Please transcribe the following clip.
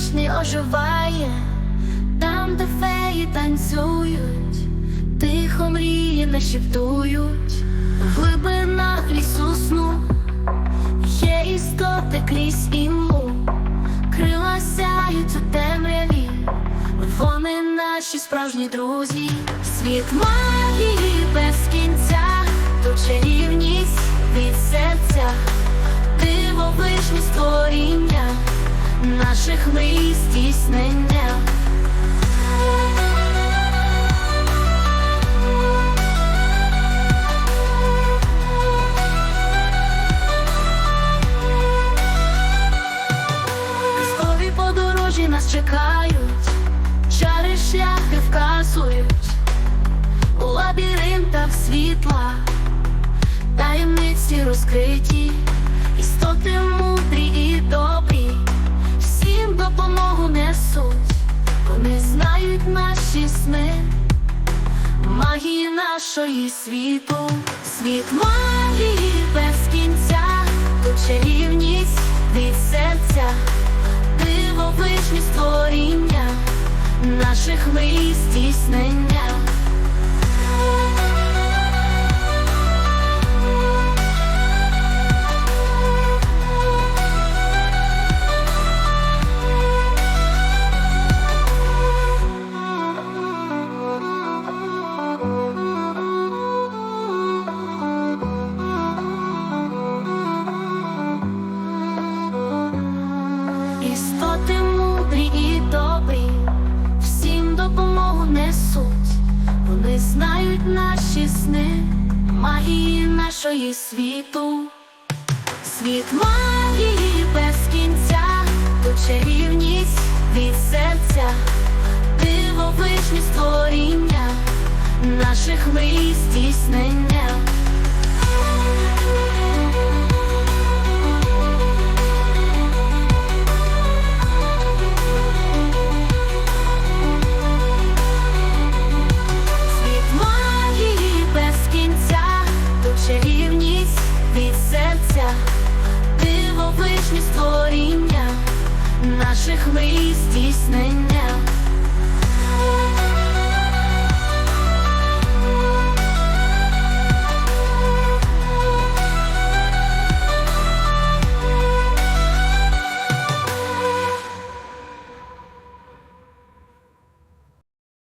магічний оживає, там, де феї танцюють, тихо мрії нашіптують, в глибинах лісу сну є істоти крізь імлу, крила сяють у темряві, вони наші справжні друзі, світ магії без кінця, тут чарівність наших мрій здійснення. Казкові подорожі нас чекають, чари шляхи вказують, у лабіринтах світла, таємниці розкриті, істоти мудрі і добрі, вони наші сни, магії нашої світу, світ магії без кінця, тут чарівність від серця дивовижні створіння наших мрій здійснення. Вони знають наші сни, магії нашої світу, світ магії без кінця, то чарівність від серця, дивовижні створіння наших мрій здійснення. Наших мрій здійснення.